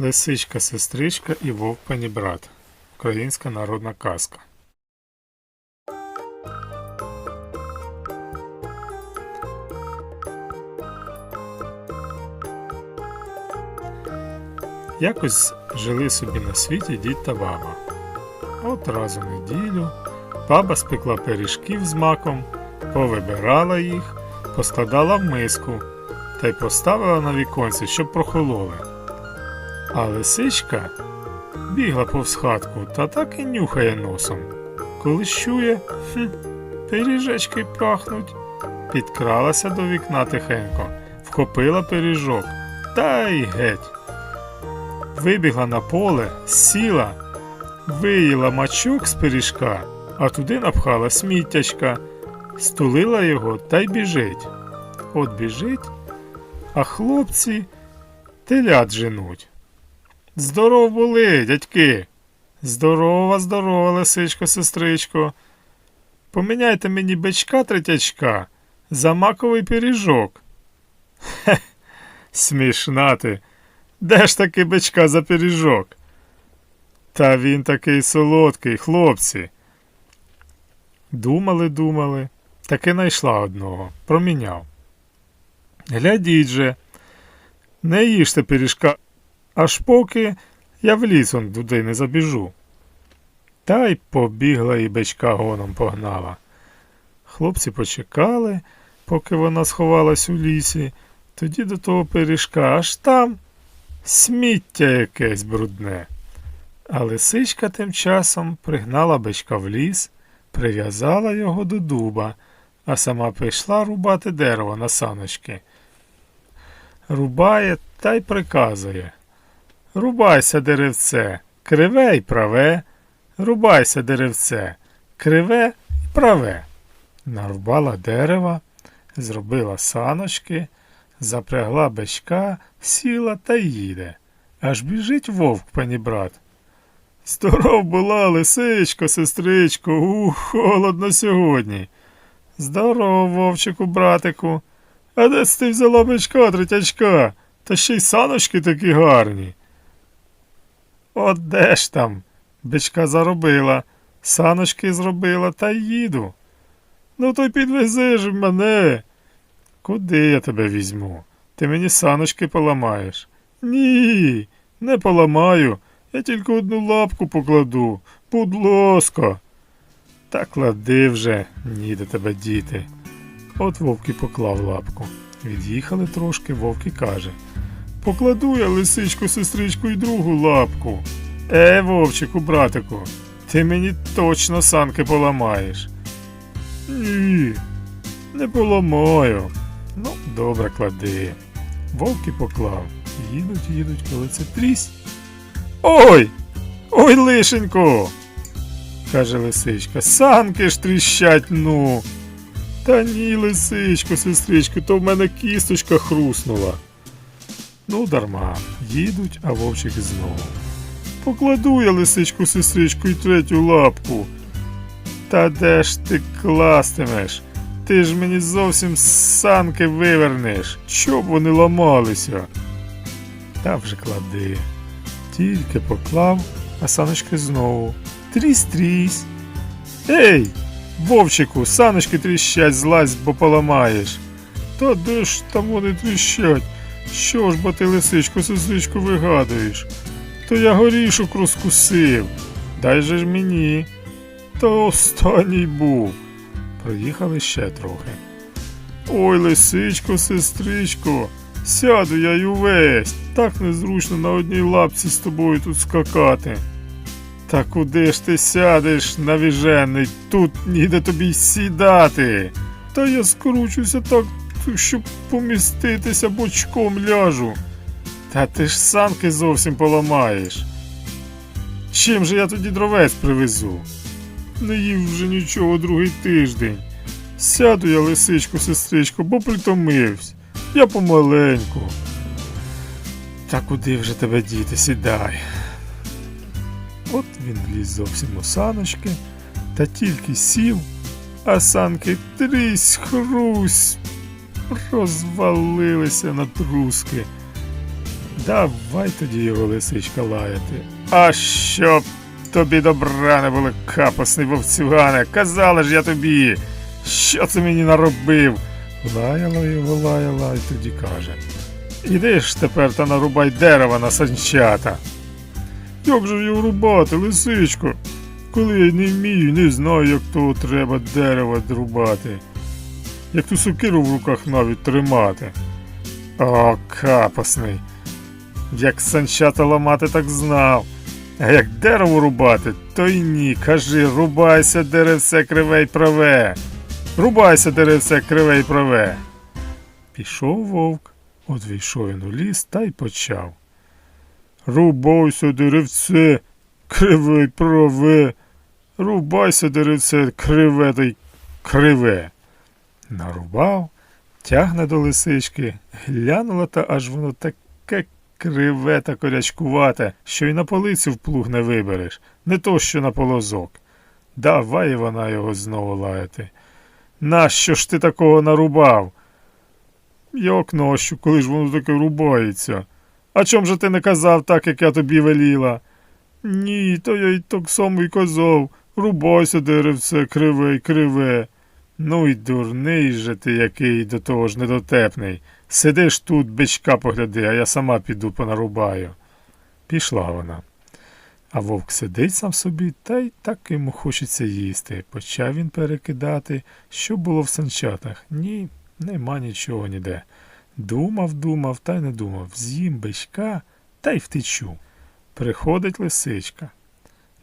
Лисичка, сестричка і вовк панібрат. Українська народна казка. Якось жили собі на світі дід та баба. От раз у неділю баба спекла пиріжків з маком, повибирала їх, поскладала в миску та й поставила на віконці, щоб прохололи. А лисичка бігла повз хатку та так і нюхає носом. Коли чує, хм, пиріжечки пахнуть. Підкралася до вікна тихенько, вхопила пиріжок та й геть. Вибігла на поле, сіла, виїла мачок з пиріжка, а туди напхала сміттячка, стулила його та й біжить. От біжить, а хлопці телят женуть. Здоров були, дядьки. Здорова, здорова, лисичко, сестричко. Поміняйте мені бичка третячка за маковий пиріжок. Хе, смішна ти. Де ж таки бичка за пиріжок? Та він такий солодкий, хлопці. Думали, думали, таки найшла одного, проміняв. Глядіть же, не їжте пиріжка, аж поки я в ліс он туди не забіжу. Та й побігла і бичка гоном погнала. Хлопці почекали, поки вона сховалась у лісі, тоді до того пиріжка аж там сміття якесь брудне. А лисичка тим часом пригнала бичка в ліс, прив'язала його до дуба, а сама пішла рубати дерево на саночки. Рубає та й приказує. Рубайся, деревце, криве й праве, рубайся, деревце, криве й праве. Нарубала дерева, зробила саночки, запрягла бичка, сіла та їде. Аж біжить вовк, панібрат. Здоров була, лисичко, сестричко, ух, холодно сьогодні. Здоров, вовчику, братику. А де ти взяла бичка, третячка? Та ще й саночки такі гарні. От де ж там? Бичка заробила, саночки зробила та їду. Ну то й підвези ж мене. Куди я тебе візьму? Ти мені саночки поламаєш. Ні, не поламаю. Я тільки одну лапку покладу. Будь ласка. Та клади вже, ніде тебе діти. От вовк і поклав лапку. Від'їхали трошки, вовк і каже. Покладу я лисичку, сестричку і другу лапку. Е, вовчику, братику, ти мені точно санки поламаєш. Ні, не поламаю. Ну, добре, клади. Вовк і поклав. Їдуть, їдуть, коли це трісь. Ой! Ой, лишенько! каже лисичка. Санки ж тріщать, ну. Та ні, лисичко, сестричко, то в мене кісточка хруснула. Ну, дарма, їдуть, а вовчик знову. Покладу я лисичку, сестричку і третю лапку. Та де ж ти кластимеш? Ти ж мені зовсім санки вивернеш, щоб вони ламалися. Та вже клади. Тільки поклав, а саночки знову. Трісь-трісь. Ей, вовчику, саночки тріщать, злазь, бо поламаєш. Та де ж там вони тріщать? Що ж бо ти лисичку, сестричку вигадуєш? То я горішок розкусив. Дай же ж мені. То останній був. Проїхали ще трохи. Ой, лисичко, сестричко, сяду я й увесь. Так незручно на одній лапці з тобою тут скакати. Та куди ж ти сядеш, навіжений? Тут ніде тобі сідати. Та я скручуся так, щоб поміститися бочком ляжу. Та ти ж санки зовсім поламаєш. Чим же я тоді дровець привезу? Не їв вже нічого другий тиждень. Сяду я, лисичку, сестричко, бо притомився. Я помаленьку. Та куди вже тебе діти, сідай. От він вліз зовсім у саночки, та тільки сів, а санки трісь хрусь розвалилися на труски. Давай тоді його лисичка лаяти. А щоб тобі добра не було, капосний вовцюгане, казала ж я тобі, що це мені наробив. Лаяла його, лаяла, і тоді каже. Іди ж тепер та нарубай дерева на санчата. Як же його рубати, лисичко? Коли я не вмію, не знаю, як того треба дерева рубати. Як ту сокиру в руках навіть тримати. О, капосний. Як санчата ламати, так знав. А як дерево рубати, то й ні. Кажи, рубайся, деревце криве й праве. Рубайся, деревце криве й праве. Пішов вовк, от війшов він у ліс та й почав. Рубайся, деревце, криве й праве. Рубайся, деревце, криве та й криве. Нарубав, тягне до лисички, глянула та аж воно таке криве та корячкувате, що й на полицю в плуг не вибереш, не то що на полозок. Давай вона його знову лаяти. Нащо ж ти такого нарубав? Як нащо, коли ж воно таке рубається? А чом же ти не казав так, як я тобі веліла? Ні, то я й так само й казав. Рубайся, деревце, криве й криве. Ну й дурний же ти який до того ж недотепний. Сидиш тут, бичка погляди, а я сама піду понарубаю. Пішла вона. А вовк сидить сам собі, та й так йому хочеться їсти. Почав він перекидати, що було в санчатах. Ні, нема нічого ніде. Думав, думав, та й не думав. З'їм бичка та й втечу. Приходить лисичка.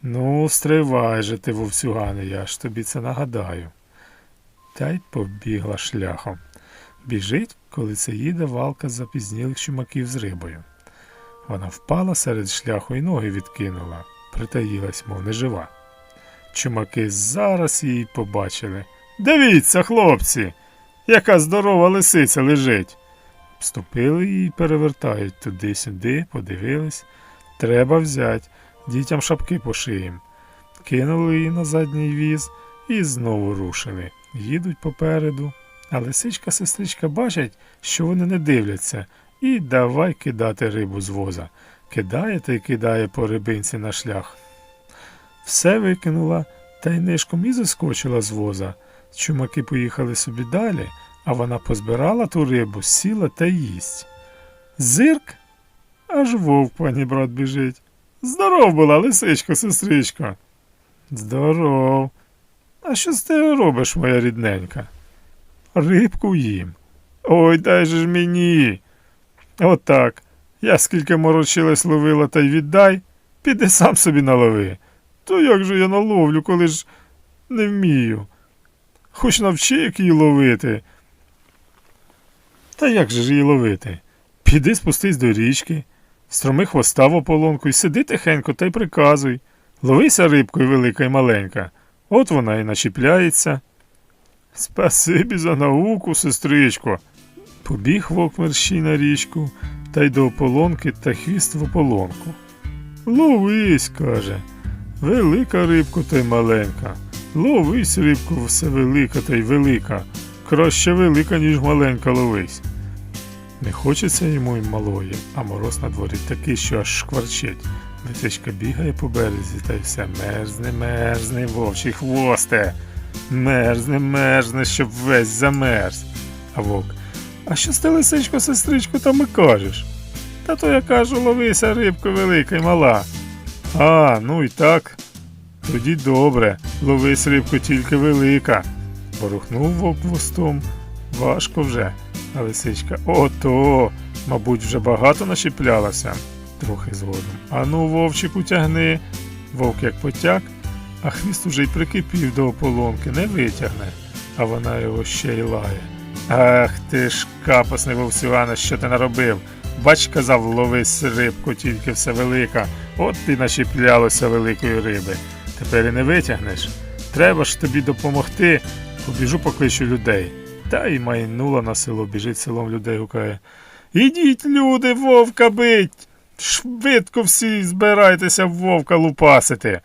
Ну, стривай же ти, вовцюгане, я ж тобі це нагадаю. Та й побігла шляхом. Біжить, коли це їде валка запізнілих чумаків з рибою. Вона впала серед шляху і ноги відкинула, притаїлась, мов нежива. Чумаки зараз її побачили. Дивіться, хлопці, яка здорова лисиця лежить. Вступили її, перевертають туди-сюди, подивились. Треба взять, дітям шапки пошиєм. Кинули її на задній віз і знову рушили. Їдуть попереду. А лисичка сестричка бачать, що вони не дивляться, і давай кидати рибу з воза. Кидає та й кидає по рибинці на шлях. Все викинула, та й нишком і заскочила з воза. Чумаки поїхали собі далі, а вона позбирала ту рибу, сіла та їсть. Зирк, аж вовк, пані брат, біжить. Здоров була, лисичко, сестричко. Здоров. А що з ти робиш, моя рідненька? Рибку їм. Ой, дай же ж мені. Отак. Я скільки морочилась ловила, та й віддай, піди сам собі налови. То як же я наловлю, коли ж не вмію? Хоч навчи, як її ловити. Та як же ж її ловити? Піди спустись до річки, строми хвоста в ополонку і сиди тихенько та й приказуй. Ловися рибкою велика й маленька. От вона і начіпляється. Спасибі за науку, сестричко. Побіг вовк мерщій на річку та й до ополонки та хвіст в ополонку. Ловись, каже. Велика рибко та й маленька. Ловись, рибко, все велика та й велика. Краще велика, ніж маленька ловись. Не хочеться йому й малої, а мороз на дворі такий, що аж шкварчить. Лисичка бігає по березі та й все мерзне, мерзне, вовчий хвосте. Мерзне, мерзне, щоб весь замерз. А вовк. А що ти, лисичко, сестричко, там і кажеш? Та то я кажу, ловися рибко велика й мала. А, ну і так. Тоді добре, ловись рибко тільки велика. Ворухнув вовк хвостом. Важко вже. А лисичка. Ото, мабуть, вже багато нашіплялася. Трохи згодом. Ану, вовчику, тягни. Вовк як потяг, а хвіст уже й прикипів до ополонки, не витягне, а вона його ще й лає. Ах ти ж, капосний вовсюгане, що ти наробив? Бач, казав, ловись рибку, тільки все велика. От ти начіплялося великої риби. Тепер і не витягнеш. Треба ж тобі допомогти. Побіжу покличу людей. Та й майнула на село, біжить селом людей, гукає. Ідіть, люди, вовка бить! Швидко всі збирайтеся вовка лупасити.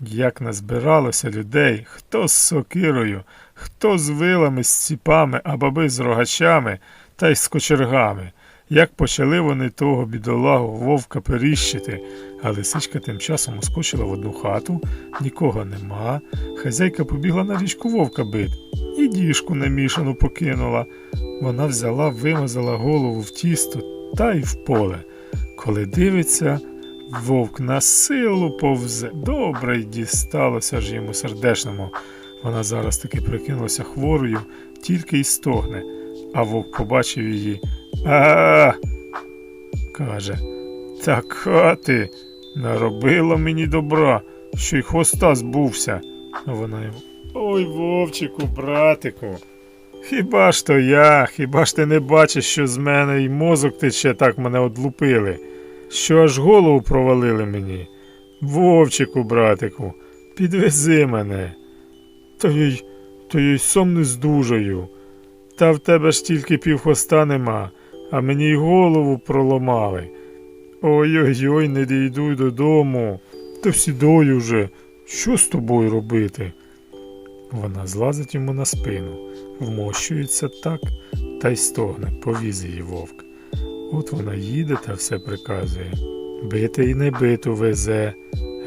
Як назбиралося людей, хто з сокирою, хто з вилами, з ціпами, а баби з рогачами та й з кочергами. як почали вони того бідолагу вовка періщити, а лисичка тим часом ускочила в одну хату, нікого нема. Хазяйка побігла на річку вовка бит і діжку намішану покинула. Вона взяла, вимазала голову в тісто та й в поле. Коли дивиться, вовк на силу повзе. Добре й дісталося ж йому сердешному. Вона зараз таки прикинулася хворою, тільки й стогне, а вовк побачив її. А. каже. Так хати наробила мені добра, що й хвоста збувся. А вона йому. Ой, вовчику, братику. Хіба ж то я, хіба ж ти не бачиш, що з мене й мозок тече, так мене одлупили, що аж голову провалили мені. Вовчику, братику, підвези мене. То й, то й сам не здужаю. Та в тебе ж тільки півхоста нема, а мені й голову проломали. Ой-ой-ой, не дійду додому. Та всідою вже. Що з тобою робити? Вона злазить йому на спину, вмощується так та й стогне, повіз її вовк. От вона їде та все приказує. Бити й не биту везе,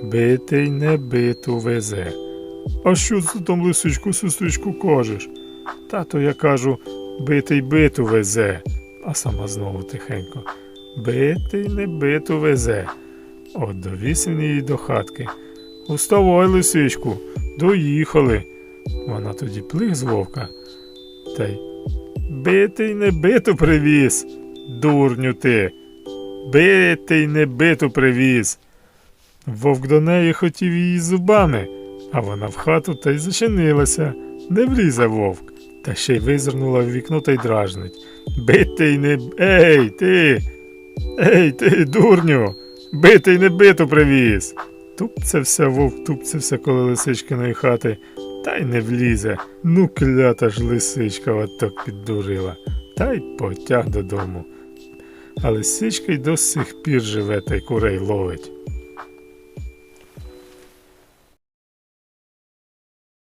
бити й не биту везе. А що ти там, лисичку, сестричку, кажеш? Тато я кажу, бити й биту везе, а сама знову тихенько. Бити й не биту везе. От довіз він її до хатки. Уставай, лисичку, доїхали. Вона тоді плих з вовка. Та й бити й не биту привіз, дурню ти. Бити й не биту привіз. Вовк до неї хотів її зубами, а вона в хату та й зачинилася, не влізе вовк, та ще й визирнула в вікно та й дражнить. Бити й не. Ей, ти. Ей, ти, дурню, бити й не биту привіз. Тупцевся вовк, тупцевся коло лисичкиної хати, та й не влізе. Ну, клята ж лисичка отак піддурила, та й потяг додому. А лисичка й до сих пір живе та й курей ловить.